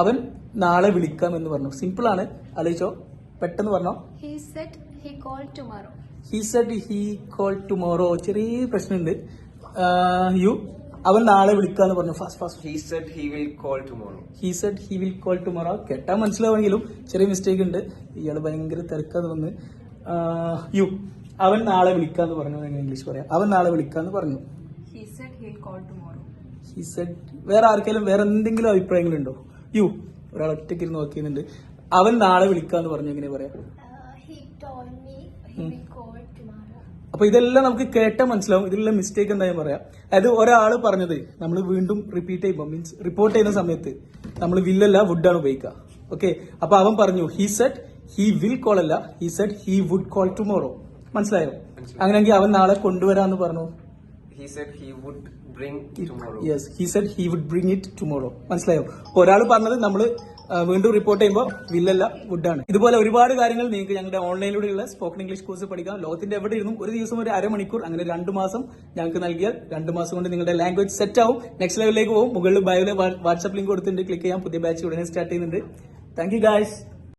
അവൻ നാളെ വിളിക്കാം എന്ന് പറഞ്ഞു. സിമ്പിൾ ആണ്. ആലോചിച്ചോ. പെട്ടെന്ന് പറഞ്ഞോ. He said he called tomorrow. He said he call tomorrow ചെറിയ പ്രശ്നമുണ്ട്. യു അവൻ നാളെ വിളിക്കാന്ന് പറഞ്ഞു. Fast fast He said he will call tomorrow. He said he will call tomorrow കേട്ടാ മനസ്സിലാവെങ്കിലും ചെറിയ മിസ്റ്റേക്ക് ഉണ്ട്. ഇയാൾ ഭയങ്കര തിരക്കാന്ന് വന്ന് യു അവൻ നാളെ വിളിക്കാന്ന് പറഞ്ഞു. എങ്ങനെ ഇംഗ്ലീഷ് പറയാം. അവൻ നാളെ വിളിക്കാന്ന് പറഞ്ഞു. He said he'll call tomorrow. He said വേറെ ആർക്കെങ്കിലും വേറെ എന്തെങ്കിലും അഭിപ്രായങ്ങളുണ്ടോ? യു ഒരാൾ ഒറ്റയ്ക്ക് ഇരുന്ന് നോക്കിയുന്നുണ്ട് അവൻ നാളെ വിളിക്കാന്ന് പറഞ്ഞു എങ്ങനെ പറയാ. അപ്പൊ ഇതെല്ലാം നമുക്ക് കേട്ടാൽ മനസ്സിലാവും. ഇതിലുള്ള മിസ്റ്റേക്ക് എന്താ ഞാൻ പറയാം? അതായത് ഒരാൾ പറഞ്ഞത് നമ്മൾ വീണ്ടും റിപ്പീറ്റ് ചെയ്യുമ്പോൾ മീൻസ് റിപ്പോർട്ട് ചെയ്യുന്ന സമയത്ത് നമ്മൾ വില്ലല്ല വുഡാണ് ഉപയോഗിക്കുക ഓക്കെ അപ്പൊ അവൻ പറഞ്ഞു he said he will call അല്ല he said he would call tomorrow മനസ്സിലായോ. അങ്ങനെയെങ്കിൽ അവൻ നാളെ കൊണ്ടുവരാന്ന് പറഞ്ഞു. He said he would bring tomorrow. Yes he said he would bring it tomorrow മനസ്സിലായോ? ഒരാൾ പറഞ്ഞത് നമ്മൾ വീണ്ടും റിപ്പോർട്ട് ചെയ്യുമ്പോൾ വില്ലല്ല വുഡാണ് ഇതുപോലെ ഒരുപാട് കാര്യങ്ങൾ നിങ്ങൾക്ക് ഞങ്ങളുടെ ഓൺലൈനിലൂടെയുള്ള സ്പോക്കൺ ഇംഗ്ലീഷ് കോഴ്സ് പഠിക്കാം. ലോകത്തിന്റെ എവിടെ ഇരുന്നും ഒരു ദിവസം ഒരു അരമണിക്കൂർ അങ്ങനെ രണ്ട് മാസം ഞങ്ങൾക്ക് നൽകിയാൽ രണ്ട് മാസം കൊണ്ട് നിങ്ങളുടെ ലാംഗ്വേജ് സെറ്റ് ആവും. നെക്സ്റ്റ് ലെവലിലേക്ക് പോകും. മുകളിൽ ബയോയിലെ വാട്സ്ആപ്പ് ലിങ്ക് കൊടുത്തിട്ടുണ്ട്. ക്ലിക്ക് ചെയ്യാം. പുതിയ ബാച്ച് ഉടനെ സ്റ്റാർട്ട് ചെയ്യുന്നുണ്ട്. Thank you guys